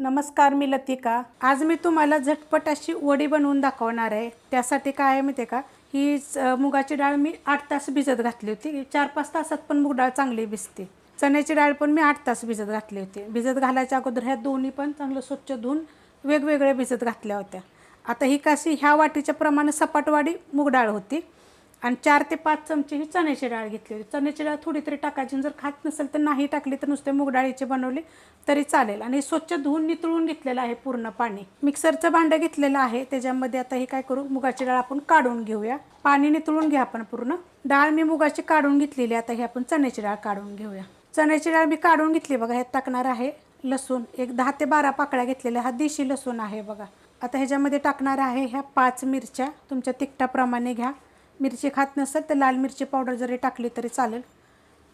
नमस्कार मी लतिका. आज मी तुम्हाला झटपट अशी वडी बनवून दाखवणार आहे. त्यासाठी काय आहे माहिती आहे का? ही च- मुगाची डाळ मी आठ तास भिजत घातली होती. चार पाच तासात पण मूग डाळ चांगली भिजते. चण्याची डाळ पण मी आठ तास भिजत घातली होती. भिजत घालायच्या अगोदर ह्या दोन्ही पण चांगलं स्वच्छ धुवून वेगवेगळ्या भिजत घातल्या होत्या. आता ही कशी ह्या वाटीच्या प्रमाणे सपाटवाडी मूग डाळ होती. आणि चार ते पाच चमचे ही चण्याची डाळ घेतली होती. चण्याची डाळ थोडी तरी टाकायची जर खात नसेल तर नाही टाकली तर नुसते मूग डाळीचे बनवले तरी चालेल. आणि स्वच्छ धुवून नितळून घेतलेलं आहे पूर्ण पाणी. मिक्सरचं भांडं घेतलेलं आहे. त्याच्यामध्ये आता हे काय करू? मुगाची डाळ आपण काढून घेऊया. पाणी नितळून घ्या आपण पूर्ण. डाळ मी मुगाची काढून घेतलेली आता हे आपण चण्याची डाळ काढून घेऊया. चण्याची डाळ मी काढून घेतली बघा ह्यात टाकणार आहे लसूण. एक दहा ते बारा पाकळ्या घेतलेल्या. हा देशी लसूण आहे बघा. आता ह्याच्यामध्ये टाकणार आहे ह्या पाच मिरच्या. तुमच्या तिखटाप्रमाणे घ्या. मिरची खात नसेल तर लाल मिरची पावडर जरी टाकली तरी चालेल.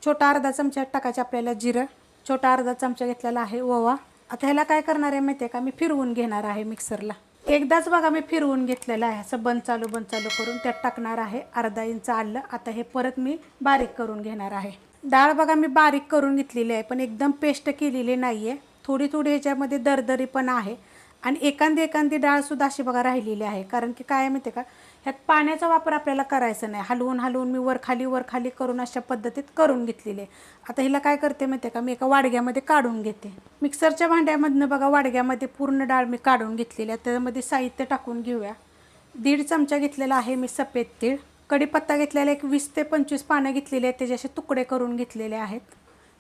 छोटा अर्धा चमचा टाकायचे आपल्याला जिरं. छोटा अर्धा चमचा घेतलेला आहे ओवा. आता ह्याला काय करणार आहे माहिती आहे का? मी फिरवून घेणार आहे मिक्सरला. एकदाच बघा मी फिरवून घेतलेलं आहे. असं बंद चालू बंद चालू करून त्यात टाकणार आहे अर्धा इंच आलं. आता हे परत मी बारीक करून घेणार आहे. डाळ बघा मी बारीक करून घेतलेली आहे पण एकदम पेस्ट केलेली नाही आहे थोडी थोडी ह्याच्यामध्ये दरदरी पण आहे. आणि एखादी एखादी डाळसुद्धा अशी बघा राहिलेली आहे. कारण की काय माहिती आहे का? ह्यात पाण्याचा वापर आपल्याला करायचा नाही. हलवून हलवून मी वर खाली वर खाली करून अशा पद्धतीत करून घेतलेली आहे. आता हिला काय करते माहिती आहे का? मी एका वाडग्यामध्ये काढून घेते. मिक्सरच्या भांड्यामधनं बघा वाडग्यामध्ये पूर्ण डाळ मी काढून घेतलेली आहे. त्यामध्ये साहित्य टाकून घेऊया. दीड चमचा घेतलेला आहे मी सफेद तीळ. कढीपत्ता घेतलेला एक वीस ते पंचवीस पानं घेतलेली आहेत. त्याचे असे तुकडे करून घेतलेले आहेत.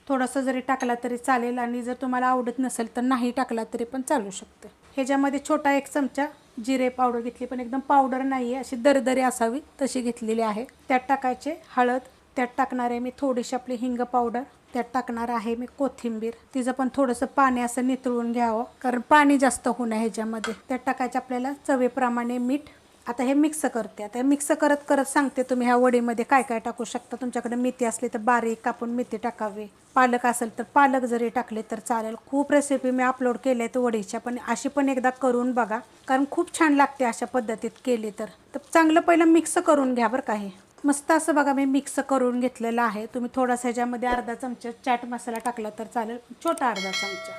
थोडंसं जरी टाकला तरी चालेल आणि जर तुम्हाला आवडत नसेल तर नाही टाकला तरी पण चालू शकते. ह्याच्यामध्ये छोटा एक चमचा जिरे पावडर घेतली पण एकदम पावडर नाही आहे अशी दरदरी असावी तशी घेतलेली आहे. त्यात टाकायचे हळद त्यात टाकणार आहे मी थोडीशी आपली हिंग पावडर त्यात टाकणार आहे मी कोथिंबीर. तिचं पण थोडंसं पाणी असं नितळून घ्यावं कारण पाणी जास्त होऊ नये ह्याच्यामध्ये. त्यात टाकायचे आपल्याला चवेप्रमाणे मीठ आता हे मिक्स करते. आता हे मिक्स करत करत सांगते तुम्ही ह्या वडीमध्ये काय काय टाकू शकता? तुमच्याकडे मेथी असली तर बारीक कापून मेथी टाकावी. पालक असेल तर पालक जरी टाकले तर चालेल. खूप रेसिपी मी अपलोड केल्या आहेत वडीच्या पण अशी पण एकदा करून बघा. कारण खूप छान लागते अशा पद्धतीत केली तर. तर चांगलं पहिलं मिक्स करून घ्या बरं का हे. मस्त असं बघा मी मिक्स करून घेतलेलं आहे. तुम्ही थोडासा ह्याच्यामध्ये अर्धा चमचा चाट मसाला टाकला तर चालेल. छोटा अर्धा चमचा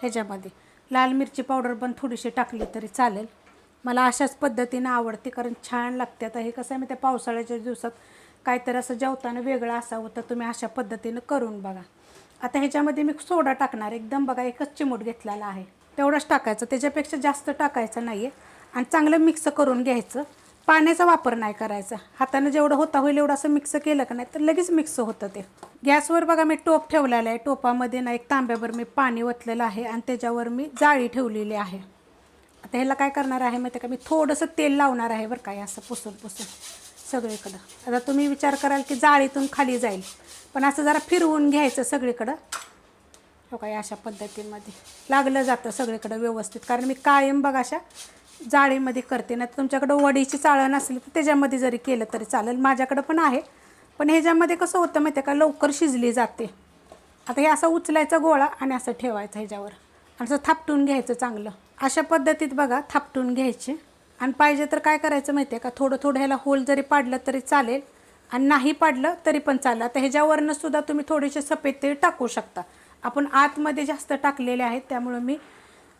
ह्याच्यामध्ये. लाल मिरची पावडर पण थोडीशी टाकली तरी चालेल. मला अशाच पद्धतीनं आवडते कारण छान लागते. आता हे कसं आहे मी त्या पावसाळ्याच्या दिवसात काहीतरी असं जेवताना वेगळं असावं तर तुम्ही अशा पद्धतीनं करून बघा. आता ह्याच्यामध्ये मी सोडा टाकणार. एकदम बघा एकच चिमूट घेतलेला आहे. तेवढंच टाकायचं. त्याच्यापेक्षा जास्त टाकायचं नाही आहे आणि चांगलं मिक्स करून घ्यायचं. पाण्याचा वापर नाही करायचा. हातानं जेवढं होता होईल एवढं असं मिक्स केलं का नाही तर लगेच मिक्स होतं ते. गॅसवर बघा मी टोप ठेवलेला आहे. टोपामध्ये ना एक तांब्यावर मी पाणी ओतलेलं आहे आणि त्याच्यावर मी जाळी ठेवलेली आहे. आता ह्याला काय करणार आहे माहिती आहे का? मी थोडंसं तेल लावणार आहे बरं काय असं पुसून पुसून सगळीकडं. आता तुम्ही विचार कराल की जाळीतून खाली जाईल. पण असं जरा फिरवून घ्यायचं सगळीकडं. हो काय अशा पद्धतीमध्ये. लागलं जातं सगळीकडं व्यवस्थित. कारण मी कायम बघा अशा जाळीमध्ये करते. ना तुमच्याकडं वडीची चाळण असली तर त्याच्यामध्ये जरी केलं तरी चालेल. माझ्याकडं पण आहे. पण ह्याच्यामध्ये कसं होतं माहिती आहे का? लवकर शिजली जाते. आता हे असं उचलायचा गोळा आणि असं ठेवायचं ह्याच्यावर. आणि असं थापटून घ्यायचं चांगलं. अशा पद्धतीत बघा थापटून घ्यायचे. आणि पाहिजे तर काय करायचं माहिती आहे का? थोडं थोडं ह्याला होल जरी पाडलं तरी चालेल. आणि नाही पाडलं तरी पण चालेल. आता ह्याच्यावरनं सुद्धा तुम्ही थोडेसे सफेद तेल टाकू शकता. आपण आतमध्ये जास्त टाकलेले आहेत त्यामुळं मी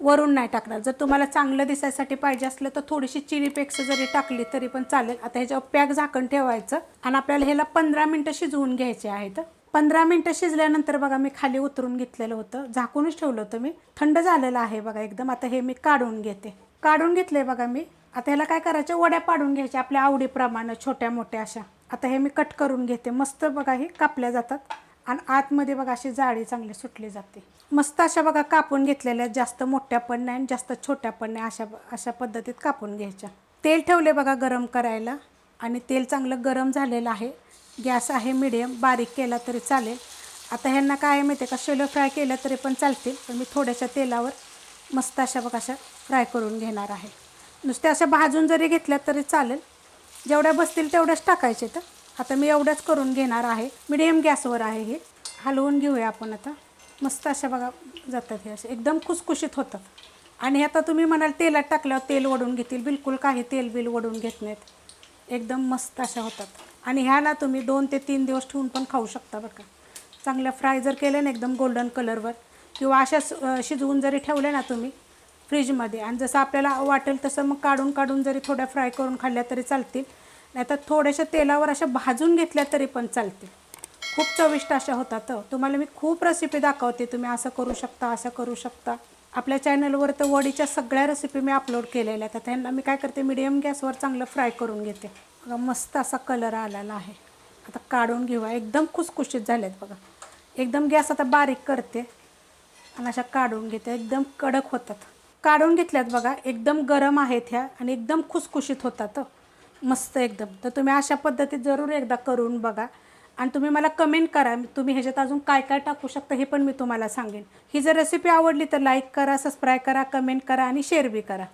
वरून नाही टाकणार. जर तुम्हाला चांगलं दिसायसाठी पाहिजे असलं तर थोडीशी चिली पेक्स जरी टाकली तरी पण चालेल. आता ह्याच्यावर पॅक झाकण ठेवायचं. आणि आपल्याला ह्याला पंधरा मिनटं शिजवून घ्यायचे आहेत. पंधरा मिनटं शिजल्यानंतर बघा मी खाली उतरून घेतलेलं होतं. झाकूनच ठेवलं होतं मी. थंड झालेलं आहे बघा एकदम. आता हे मी काढून घेते. काढून घेतले बघा मी. आता ह्याला काय करायचं? वड्या पाडून घ्यायच्या आपल्या आवडीप्रमाणे छोट्या मोठ्या अशा. आता हे मी कट करून घेते. मस्त बघा हे कापल्या जातात. आणि आतमध्ये बघा अशी जाळी चांगली सुटली जाते. मस्त अशा बघा कापून घेतलेल्या आहेत. जास्त मोठ्या पण नाही आणि जास्त छोट्या पण नाही अशा अशा पद्धतीत कापून घ्यायच्या. तेल ठेवले बघा गरम करायला. आणि तेल चांगलं गरम झालेलं आहे. गॅस आहे मिडियम बारीक केला तरी चालेल. आता ह्यांना काय आहे माहिती आहे का शेलो फ्राय केलं तरी पण चालतील पण मी थोड्याशा तेलावर मस्त अशा बघा अशा फ्राय करून घेणार आहे. नुसत्या अशा भाजून जरी घेतल्या तरी चालेल. जेवढ्या बसतील तेवढ्याच टाकायचे तर. आता मी एवढ्याच करून घेणार आहे. मिडियम गॅसवर आहे हे. हलवून घेऊया आपण आता. मस्त अशा बघा जातात हे असे. एकदम खुसखुशीत होतात. आणि आता तुम्ही म्हणाल तेलात टाकल्यावर तेल ओढून घेतील. बिलकुल काही तेल बिल ओढून घेत नाहीत. एकदम मस्त अशा होतात. आणि ह्या ना तुम्ही दोन ते तीन दिवस ठेवून पण खाऊ शकता बरं का. चांगल्या फ्राय जर केले ना एकदम गोल्डन कलरवर किंवा अशा शिजवून जरी ठेवले ना तुम्ही फ्रीजमध्ये आणि जसं आपल्याला वाटेल तसं मग काढून काढून जरी थोड्या फ्राय करून खाल्ल्या तरी चालतील. नाहीतर थोड्याशा तेलावर अशा भाजून घेतल्या तरी पण चालतील. खूप चविष्ट अशा होतात तुम्हाला मी खूप रेसिपी दाखवते. तुम्ही असं करू शकता असं करू शकता. आपल्या चॅनलवर तर वडीच्या सगळ्या रेसिपी मी अपलोड केलेल्या आहेत. तर त्यांना मी काय करते मीडियम गॅसवर चांगलं फ्राय करून घेते. बघा मस्त असा कलर आलेला आहे. आता काढून घेऊया एकदम खुसखुशीत झाल्यात बघा. एकदम गॅस आता बारीक करते आणि अशा काढून घेते. एकदम कडक होतात. काढून घेतल्यात बघा एकदम गरम आहेत ह्या आणि एकदम खुसखुशीत होतात मस्त एकदम. तर तुम्ही अशा पद्धतीत जरूर एकदा करून बघा. आणि तुम्ही मला कमेंट करा तुम्ही ह्याच्यात अजून काय काय टाकू शकता हे पण मी तुम्हाला सांगेन. ही जर रेसिपी आवडली तर लाईक करा सबस्क्राईब करा कमेंट करा आणि शेअर बी करा.